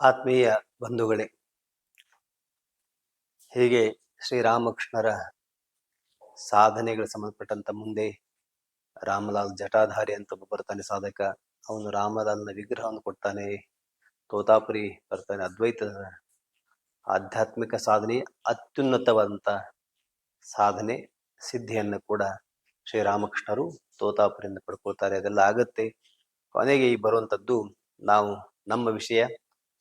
ಆತ್ಮೀಯ ಬಂಧುಗಳೇ, ಹೀಗೆ ಶ್ರೀರಾಮಕೃಷ್ಣರ ಸಾಧನೆಗಳು ಸಂಬಂಧಪಟ್ಟಂತ ಮುಂದೆ ರಾಮಲಾಲ್ ಜಟಾಧಾರಿ ಅಂತ ಒಬ್ಬ ಬರ್ತಾನೆ ಸಾಧಕ. ಅವನು ರಾಮಲಾಲ್ನ ವಿಗ್ರಹವನ್ನು ಕೊಡ್ತಾನೆ, ತೋತಾಪುರಿ ಬರ್ತಾನೆ. ಅದ್ವೈತ ಆಧ್ಯಾತ್ಮಿಕ ಸಾಧನೆ ಅತ್ಯುನ್ನತವಾದಂಥ ಸಾಧನೆ, ಸಿದ್ಧಿಯನ್ನು ಕೂಡ ಶ್ರೀರಾಮಕೃಷ್ಣರು ತೋತಾಪುರಿಯಿಂದ ಪಡ್ಕೊಳ್ತಾರೆ. ಅದೆಲ್ಲ ಆಗುತ್ತೆ. ಕೊನೆಗೆ ಈ ಬರುವಂತದ್ದು ನಾವು ನಮ್ಮ ವಿಷಯ.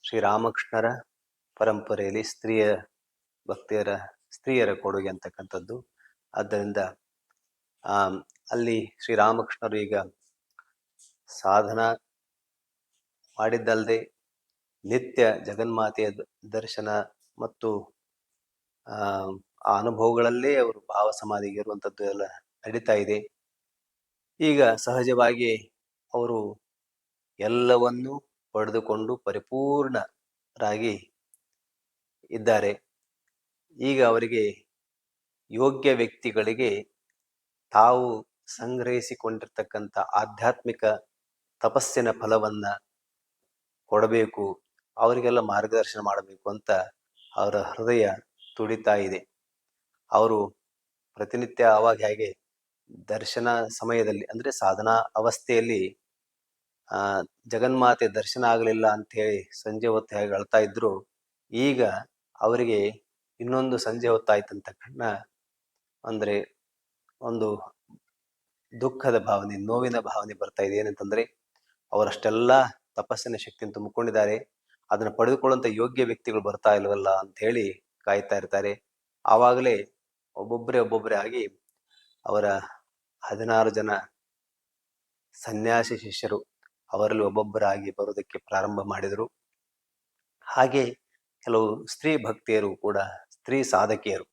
ಶ್ರೀರಾಮಕೃಷ್ಣರ ಪರಂಪರೆಯಲ್ಲಿ ಸ್ತ್ರೀಯ ಭಕ್ತಿಯರ, ಸ್ತ್ರೀಯರ ಕೊಡುಗೆ ಅಂತಕ್ಕಂಥದ್ದು. ಆದ್ದರಿಂದ ಅಲ್ಲಿ ಶ್ರೀರಾಮಕೃಷ್ಣರು ಈಗ ಸಾಧನ ಮಾಡಿದ್ದಲ್ಲದೆ ನಿತ್ಯ ಜಗನ್ಮಾತೆಯ ದರ್ಶನ ಮತ್ತು, ಆ ಅನುಭವಗಳಲ್ಲೇ ಅವರು ಭಾವ ಸಮಾಧಿಗೆ ಇರುವಂಥದ್ದು ಎಲ್ಲ ನಡೀತಾ ಇದೆ. ಈಗ ಸಹಜವಾಗಿ ಅವರು ಎಲ್ಲವನ್ನೂ ಪಡೆದುಕೊಂಡು ಪರಿಪೂರ್ಣರಾಗಿ ಇದ್ದಾರೆ. ಈಗ ಅವರಿಗೆ ಯೋಗ್ಯ ವ್ಯಕ್ತಿಗಳಿಗೆ ತಾವು ಸಂಗ್ರಹಿಸಿಕೊಂಡಿರ್ತಕ್ಕಂಥ ಆಧ್ಯಾತ್ಮಿಕ ತಪಸ್ಸಿನ ಫಲವನ್ನ ಕೊಡಬೇಕು, ಅವರಿಗೆಲ್ಲ ಮಾರ್ಗದರ್ಶನ ಮಾಡಬೇಕು ಅಂತ ಅವರ ಹೃದಯ ತುಡಿತಾ ಇದೆ. ಅವರು ಪ್ರತಿನಿತ್ಯ ಅವಾಗ ಹೇಗೆ ದರ್ಶನ ಸಮಯದಲ್ಲಿ, ಅಂದ್ರೆ ಸಾಧನಾ ಅವಸ್ಥೆಯಲ್ಲಿ ಜಗನ್ಮಾತೆ ದರ್ಶನ ಆಗಲಿಲ್ಲ ಅಂತ ಹೇಳಿ ಸಂಜೆ ಹೊತ್ತು ಹೇಗೆ ಅಳ್ತಾ ಇದ್ರು. ಈಗ ಅವರಿಗೆ ಇನ್ನೊಂದು ಸಂಜೆ ಹೊತ್ತಾಯ್ತಂತ ಕಣ್ಣ. ಅಂದ್ರೆ ಒಂದು ದುಃಖದ ಭಾವನೆ, ನೋವಿನ ಭಾವನೆ ಬರ್ತಾ ಇದೆ. ಏನಂತಂದ್ರೆ ಅವರಷ್ಟೆಲ್ಲ ತಪಸ್ಸಿನ ಶಕ್ತಿಯನ್ನು ತುಂಬಿಕೊಂಡಿದ್ದಾರೆ. ಅದನ್ನು ಪಡೆದುಕೊಳ್ಳುವಂತ ಯೋಗ್ಯ ವ್ಯಕ್ತಿಗಳು ಬರ್ತಾ ಇಲ್ವಲ್ಲ ಅಂತ ಹೇಳಿ ಕಾಯ್ತಾ ಇರ್ತಾರೆ. ಆವಾಗಲೇ ಒಬ್ಬೊಬ್ಬರೇ ಒಬ್ಬೊಬ್ಬರೇ ಆಗಿ ಅವರ ಹದಿನಾರು ಜನ ಸನ್ಯಾಸಿ ಶಿಷ್ಯರು ಅವರಲ್ಲಿ ಒಬ್ಬೊಬ್ಬರಾಗಿ ಬರೋದಕ್ಕೆ ಪ್ರಾರಂಭ ಮಾಡಿದರು. ಹಾಗೆ ಕೆಲವು ಸ್ತ್ರೀ ಭಕ್ತಿಯರು ಕೂಡ, ಸ್ತ್ರೀ ಸಾಧಕಿಯರು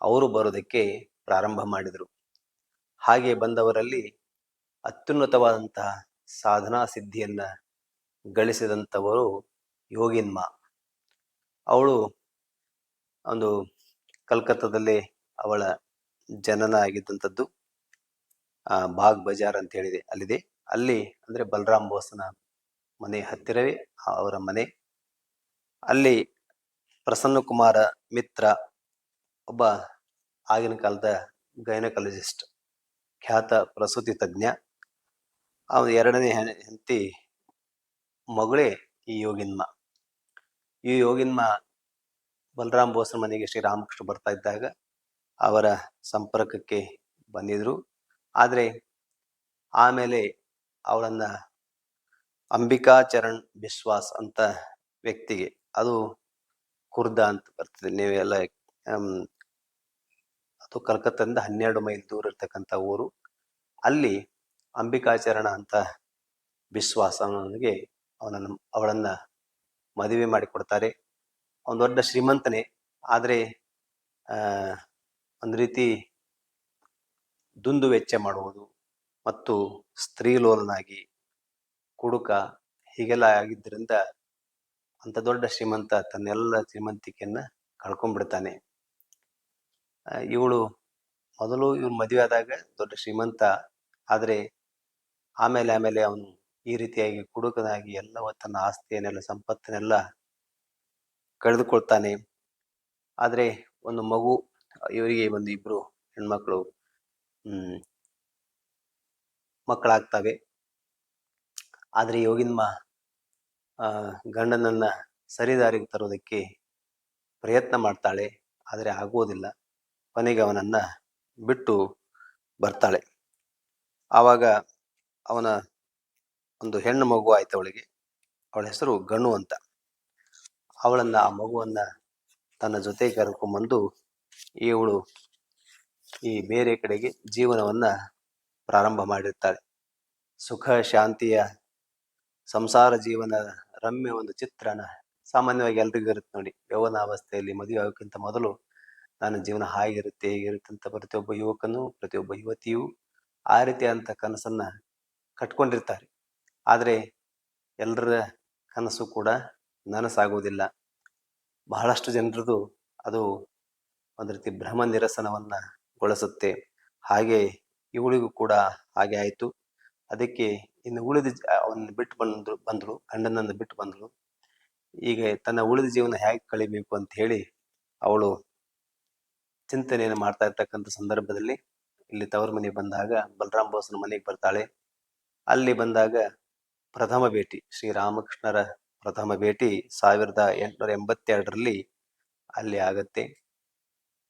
ಅವರು ಬರೋದಕ್ಕೆ ಪ್ರಾರಂಭ ಮಾಡಿದರು. ಹಾಗೆ ಬಂದವರಲ್ಲಿ ಅತ್ಯುನ್ನತವಾದಂತಹ ಸಾಧನಾ ಸಿದ್ಧಿಯನ್ನ ಗಳಿಸಿದಂಥವರು ಯೋಗಿನ್ಮ. ಅವಳು ಒಂದು ಕಲ್ಕತ್ತಾದಲ್ಲಿ ಅವಳ ಜನನ ಆಗಿದ್ದಂಥದ್ದು ಬಾಗ್ ಬಜಾರ್ ಅಂತ ಹೇಳಿದೆ, ಅಲ್ಲಿದೆ. ಅಲ್ಲಿ ಅಂದ್ರೆ ಬಲರಾಮ್ ಬೋಸ್ನ ಮನೆ ಹತ್ತಿರವೇ ಅವರ ಮನೆ. ಅಲ್ಲಿ ಪ್ರಸನ್ನ ಕುಮಾರ ಮಿತ್ರ ಒಬ್ಬ ಆಗಿನ ಕಾಲದ ಗೈನಕಾಲಜಿಸ್ಟ್, ಖ್ಯಾತ ಪ್ರಸೂತಿ ತಜ್ಞ. ಅವನ ಎರಡನೇ ಹೆಂಡತಿ ಮಗಳೇ ಈ ಯೋಗಿನ್ಮ. ಈ ಯೋಗಿನ್ಮ ಬಲರಾಮ್ ಬೋಸ್ನ ಮನೆಗೆ ಶ್ರೀರಾಮಕೃಷ್ಣ ಬರ್ತಾ ಇದ್ದಾಗ ಅವರ ಸಂಪರ್ಕಕ್ಕೆ ಬಂದಿದ್ರು. ಆದರೆ ಆಮೇಲೆ ಅವಳನ್ನ ಅಂಬಿಕಾ ಚರಣ್ ಬಿಶ್ವಾಸ್ ಅಂತ ವ್ಯಕ್ತಿಗೆ. ಅದು ಕುರ್ದ ಅಂತ ಬರ್ತದೆ. ನೀವೆಲ್ಲ ಅದು ಕಲ್ಕತ್ತಾದಿಂದ ಹನ್ನೆರಡು ಮೈಲ್ ದೂರ ಇರ್ತಕ್ಕಂಥ ಊರು. ಅಲ್ಲಿ ಅಂಬಿಕಾಚರಣ ಅಂತ ವಿಶ್ವಾಸ ಅವನಿಗೆ ಅವನನ್ನು, ಅವಳನ್ನ ಮದುವೆ ಮಾಡಿಕೊಡ್ತಾರೆ. ಅವನು ದೊಡ್ಡ ಶ್ರೀಮಂತನೇ. ಆದರೆ ಒಂದು ರೀತಿ ದುಂದು ವೆಚ್ಚ ಮಾಡುವುದು ಮತ್ತು ಸ್ತ್ರೀಲೋಲನಾಗಿ ಕುಡುಕ ಹೀಗೆಲ್ಲ ಆಗಿದ್ದರಿಂದ ಅಂಥ ದೊಡ್ಡ ಶ್ರೀಮಂತ ತನ್ನೆಲ್ಲ ಶ್ರೀಮಂತಿಕೆಯನ್ನು ಕಳ್ಕೊಂಡ್ಬಿಡ್ತಾನೆ. ಇವಳು ಮೊದಲು ಇವ್ರು ಮದುವೆ ಆದಾಗ ದೊಡ್ಡ ಶ್ರೀಮಂತ, ಆದರೆ ಆಮೇಲೆ ಆಮೇಲೆ ಅವನು ಈ ರೀತಿಯಾಗಿ ಕುಡುಕನಾಗಿ ಎಲ್ಲವ ತನ್ನ ಆಸ್ತಿಯನ್ನೆಲ್ಲ ಸಂಪತ್ತನ್ನೆಲ್ಲ ಕಳೆದುಕೊಳ್ತಾನೆ. ಆದರೆ ಒಂದು ಮಗು, ಇವರಿಗೆ ಒಂದು ಇಬ್ಬರು ಹೆಣ್ಮಕ್ಳು ಮಕ್ಕಳಾಗ್ತವೆ. ಆದ್ರೆ ಯೋಗಿನ್ಮ ಗಂಡನನ್ನು ಸರಿದಾರಿಗೆ ತರೋದಕ್ಕೆ ಪ್ರಯತ್ನ ಮಾಡ್ತಾಳೆ, ಆದರೆ ಆಗೋದಿಲ್ಲ ಕೊನೆಗೆ ಅವನನ್ನ ಬಿಟ್ಟು ಬರ್ತಾಳೆ. ಆವಾಗ ಅವನ ಒಂದು ಹೆಣ್ಣು ಮಗು ಆಯ್ತು ಅವಳಿಗೆ. ಅವಳ ಹೆಸರು ಗಣು ಅಂತ. ಅವಳನ್ನ, ಆ ಮಗುವನ್ನ ತನ್ನ ಜೊತೆ ಕರ್ಕೊಂಡ್ಬಂದು ಇವಳು ಈ ಬೇರೆ ಕಡೆಗೆ ಜೀವನವನ್ನ ಪ್ರಾರಂಭ ಮಾಡಿರ್ತಾಳೆ. ಸುಖ, ಶಾಂತಿಯ, ಸಂಸಾರ ಜೀವನ, ರಮ್ಯ ಒಂದು ಚಿತ್ರಣ ಸಾಮಾನ್ಯವಾಗಿ ಎಲ್ರಿಗೂ ಇರುತ್ತೆ ನೋಡಿ. ಯೌವನಾವಸ್ಥೆಯಲ್ಲಿ ಮದುವೆ ಆಗೋಕ್ಕಿಂತ ಮೊದಲು ನನ್ನ ಜೀವನ ಹಾಗಿರುತ್ತೆ, ಹೇಗಿರುತ್ತೆ ಅಂತ ಪ್ರತಿಯೊಬ್ಬ ಯುವಕನು, ಪ್ರತಿಯೊಬ್ಬ ಯುವತಿಯು ಆ ರೀತಿಯಾದಂಥ ಕನಸನ್ನ ಕಟ್ಕೊಂಡಿರ್ತಾರೆ. ಆದರೆ ಎಲ್ಲರ ಕನಸು ಕೂಡ ನನಸಾಗುವುದಿಲ್ಲ. ಬಹಳಷ್ಟು ಜನರದು ಅದು ಒಂದು ರೀತಿ ಭ್ರಮ ನಿರಸನವನ್ನ ಗೊಳಿಸುತ್ತೆ. ಹಾಗೆ ಇವಳಿಗೂ ಕೂಡ ಹಾಗೆ ಆಯಿತು. ಅದಕ್ಕೆ ಇನ್ನು ಉಳಿದ ಅವನ್ನ ಬಿಟ್ಟು ಬಂದ್ರು ಬಂದಳು ಗಂಡನನ್ನು ಬಿಟ್ಟು ಬಂದಳು ಈಗ ತನ್ನ ಉಳಿದ ಜೀವನ ಹೇಗೆ ಕಳಿಬೇಕು ಅಂತ ಹೇಳಿ ಅವಳು ಚಿಂತನೆಯನ್ನು ಮಾಡ್ತಾ ಇರ್ತಕ್ಕಂಥ ಸಂದರ್ಭದಲ್ಲಿ ಇಲ್ಲಿ ತವರ ಮನೆಗೆ ಬಂದಾಗ ಬಲರಾಮ್ ಬೋಸ್ನ ಮನೆಗೆ ಬರ್ತಾಳೆ. ಅಲ್ಲಿ ಬಂದಾಗ ಪ್ರಥಮ ಭೇಟಿ ಶ್ರೀರಾಮಕೃಷ್ಣರ ಪ್ರಥಮ ಭೇಟಿ ಸಾವಿರದ ಎಂಟುನೂರ ಎಂಬತ್ತೆರಡರಲ್ಲಿ ಅಲ್ಲಿ ಆಗತ್ತೆ.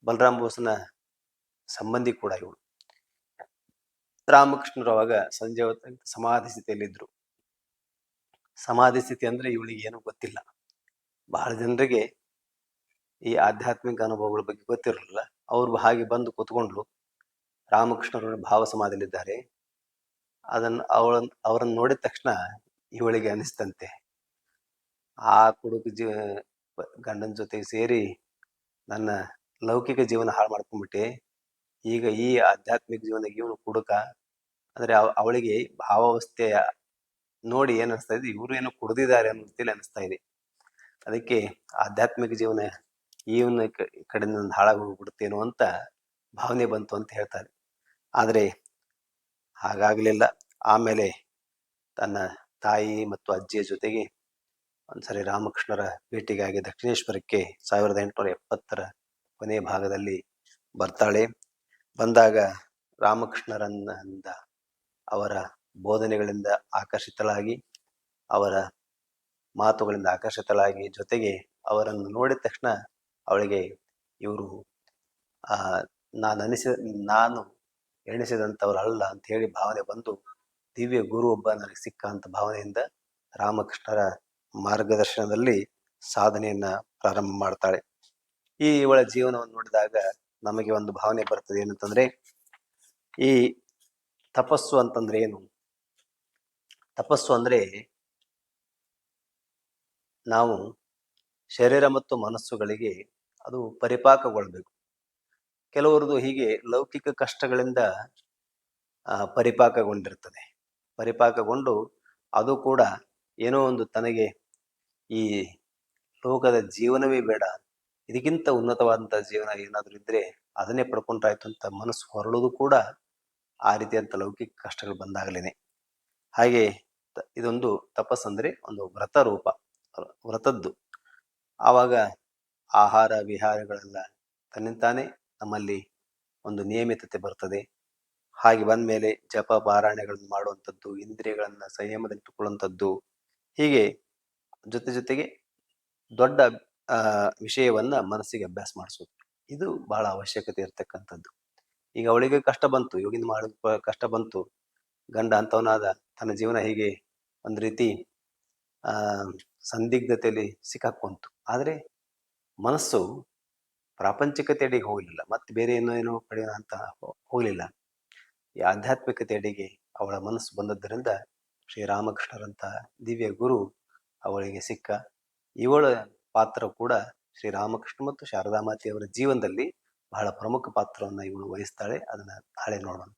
ಬಲರಾಮ್ ಬೋಸ್ನ ಸಂಬಂಧಿ ಕೂಡ ಇವಳು. ರಾಮಕೃಷ್ಣರು ಅವಾಗ ಸಂಜೆ ಹೊತ್ತು ಸಮಾಧಿ ಸ್ಥಿತಿಯಲ್ಲಿದ್ರು ಸಮಾಧಿ ಸ್ಥಿತಿ ಅಂದ್ರೆ ಇವಳಿಗೆ ಏನು ಗೊತ್ತಿಲ್ಲ. ಬಹಳ ಜನರಿಗೆ ಈ ಆಧ್ಯಾತ್ಮಿಕ ಅನುಭವಗಳ ಬಗ್ಗೆ ಗೊತ್ತಿರಲಿಲ್ಲ. ಅವ್ರು ಹಾಗೆ ಬಂದು ಕೂತ್ಕೊಂಡ್ಲು ರಾಮಕೃಷ್ಣರು ಭಾವ ಸಮಾಧಿಯಲ್ಲಿದ್ದಾರೆ. ಅದನ್ನ ಅವಳ ಅವರನ್ನು ನೋಡಿದ ತಕ್ಷಣ ಇವಳಿಗೆ ಅನಿಸ್ತಂತೆ. ಆ ಕುಡುಕ ಜೀವ ಗಂಡನ ಜೊತೆಗೆ ಸೇರಿ ನನ್ನ ಲೌಕಿಕ ಜೀವನ ಹಾಳು ಮಾಡ್ಕೊಂಡ್ಬಿಟ್ಟೆ. ಈಗ ಈ ಆಧ್ಯಾತ್ಮಿಕ ಜೀವನ ಇವನು ಕುಡುಕ ಅವ- ಅವಳಿಗೆ ಭಾವಾವಸ್ಥೆಯ ನೋಡಿ ಏನ್ ಅನಿಸ್ತಾ ಇದೆ, ಇವರು ಏನೋ ಕುಡ್ದಿದ್ದಾರೆ ಅನ್ನೋ ರೀತಿಯಲ್ಲಿ ಅನಿಸ್ತಾ ಇದೆ. ಅದಕ್ಕೆ ಆಧ್ಯಾತ್ಮಿಕ ಜೀವನ ಈವನ ಕಡೆಯಿಂದ ಒಂದು ಹಾಳಾಗಿ ಹೋಗ್ಬಿಡುತ್ತೇನೋ ಅಂತ ಭಾವನೆ ಬಂತು ಅಂತ ಹೇಳ್ತಾರೆ. ಆದರೆ ಹಾಗಾಗ್ಲಿಲ್ಲ. ಆಮೇಲೆ ತನ್ನ ತಾಯಿ ಮತ್ತು ಅಜ್ಜಿಯ ಜೊತೆಗೆ ಒಂದ್ಸರಿ ರಾಮಕೃಷ್ಣರ ಭೇಟಿಗಾಗಿ ದಕ್ಷಿಣೇಶ್ವರಕ್ಕೆ ಸಾವಿರದ ಎಂಟುನೂರ ಎಪ್ಪತ್ತರ ಕೊನೆಯ ಭಾಗದಲ್ಲಿ ಬರ್ತಾಳೆ. ಬಂದಾಗ ರಾಮಕೃಷ್ಣರನ್ನ ಅವರ ಬೋಧನೆಗಳಿಂದ ಆಕರ್ಷಿತಳಾಗಿ, ಅವರ ಮಾತುಗಳಿಂದ ಆಕರ್ಷಿತಳಾಗಿ ಜೊತೆಗೆ ಅವರನ್ನು ನೋಡಿದ ತಕ್ಷಣ ಅವಳಿಗೆ ಇವರು ನಾನು ಅನಿಸಿದ ನಾನು ಎಣಿಸಿದಂಥವ್ರಲ್ಲ ಅಂತ ಹೇಳಿ ಭಾವನೆ ಬಂದು ದಿವ್ಯ ಗುರು ಒಬ್ಬ ನನಗೆ ಸಿಕ್ಕ ಅಂತ ಭಾವನೆಯಿಂದ ರಾಮಕೃಷ್ಣರ ಮಾರ್ಗದರ್ಶನದಲ್ಲಿ ಸಾಧನೆಯನ್ನ ಪ್ರಾರಂಭ ಮಾಡ್ತಾಳೆ. ಈ ಇವಳ ಜೀವನವನ್ನು ನೋಡಿದಾಗ ನಮಗೆ ಒಂದು ಭಾವನೆ ಬರ್ತದೆ ಏನಂತಂದ್ರೆ, ಈ ತಪಸ್ಸು ಅಂತಂದ್ರೆ ಏನು? ತಪಸ್ಸು ಅಂದ್ರೆ ನಾವು ಶರೀರ ಮತ್ತು ಮನಸ್ಸುಗಳಿಗೆ ಅದು ಪರಿಪಾಕಗೊಳ್ಬೇಕು. ಕೆಲವರದು ಹೀಗೆ ಲೌಕಿಕ ಕಷ್ಟಗಳಿಂದ ಪರಿಪಾಕಗೊಂಡಿರ್ತದೆ. ಪರಿಪಾಕಗೊಂಡು ಅದು ಕೂಡ ಏನೋ ಒಂದು ತನಗೆ ಈ ಲೋಕದ ಜೀವನವೇ ಬೇಡ. ಇದಕ್ಕಿಂತ ಉನ್ನತವಾದಂತಹ ಜೀವನ ಏನಾದರೂ ಇದ್ರೆ ಅದನ್ನೇ ಪಡ್ಕೊಂಡ್ರಾಯ್ತು ಅಂತ ಮನಸ್ಸು ಹೊರಳೋದು ಕೂಡ ಆ ರೀತಿಯಂಥ ಲೌಕಿಕ ಕಷ್ಟಗಳು ಬಂದಾಗಲೇ ಹಾಗೆ ಇದೊಂದು ತಪಸ್ಸಂದ್ರೆ ಒಂದು ವ್ರತ ರೂಪ ವ್ರತದ್ದು. ಆವಾಗ ಆಹಾರ, ವಿಹಾರಗಳೆಲ್ಲ ತನ್ನಿಂತಾನೇ ನಮ್ಮಲ್ಲಿ ಒಂದು ನಿಯಮಿತತೆ ಬರ್ತದೆ. ಹಾಗೆ ಬಂದ ಮೇಲೆ ಜಪ, ಪಾರಾಯಣಗಳನ್ನು ಮಾಡುವಂಥದ್ದು, ಇಂದ್ರಿಯಗಳನ್ನು ಸಂಯಮದಲ್ಲಿಟ್ಟುಕೊಳ್ಳುವಂಥದ್ದು ಹೀಗೆ ಜೊತೆ ಜೊತೆಗೆ ದೊಡ್ಡ ವಿಷಯವನ್ನ ಮನಸ್ಸಿಗೆ ಅಭ್ಯಾಸ ಮಾಡಿಸೋದು. ಇದು ಬಹಳ ಅವಶ್ಯಕತೆ ಇರ್ತಕ್ಕಂಥದ್ದು. ಈಗ ಅವಳಿಗೆ ಕಷ್ಟ ಬಂತು ಇವಾಗಿಂದ ಮಾಡ ಕಷ್ಟ ಬಂತು. ಗಂಡ ಅಂತವನಾದ ತನ್ನ ಜೀವನ ಹೀಗೆ ಒಂದು ರೀತಿ ಸಂದಿಗ್ಧತೆಯಲ್ಲಿ ಸಿಕ್ಕಾಕೊಂತು ಆದರೆ ಮನಸ್ಸು ಪ್ರಾಪಂಚಿಕತೆಯಡಿಗೆ ಹೋಗಲಿಲ್ಲ, ಮತ್ತೆ ಬೇರೆ ಏನೋ ಏನೋ ಪಡೆಯೋಣ ಅಂತ ಹೋಗಲಿಲ್ಲ. ಈ ಆಧ್ಯಾತ್ಮಿಕತೆಯಡಿಗೆ ಅವಳ ಮನಸ್ಸು ಬಂದದ್ದರಿಂದ ಶ್ರೀರಾಮಕೃಷ್ಣರಂತ ದಿವ್ಯ ಗುರು ಅವಳಿಗೆ ಸಿಕ್ಕ. ಇವಳ ಪಾತ್ರ ಕೂಡ ಶ್ರೀರಾಮಕೃಷ್ಣ ಮತ್ತು ಶಾರದಾಮಾತೆಯವರ ಜೀವನದಲ್ಲಿ ಬಹಳ ಪ್ರಮುಖ ಪಾತ್ರವನ್ನು ಇವಳು ವಹಿಸ್ತಾಳೆ. ಅದನ್ನ ನಾಳೆ ನೋಡೋಣ.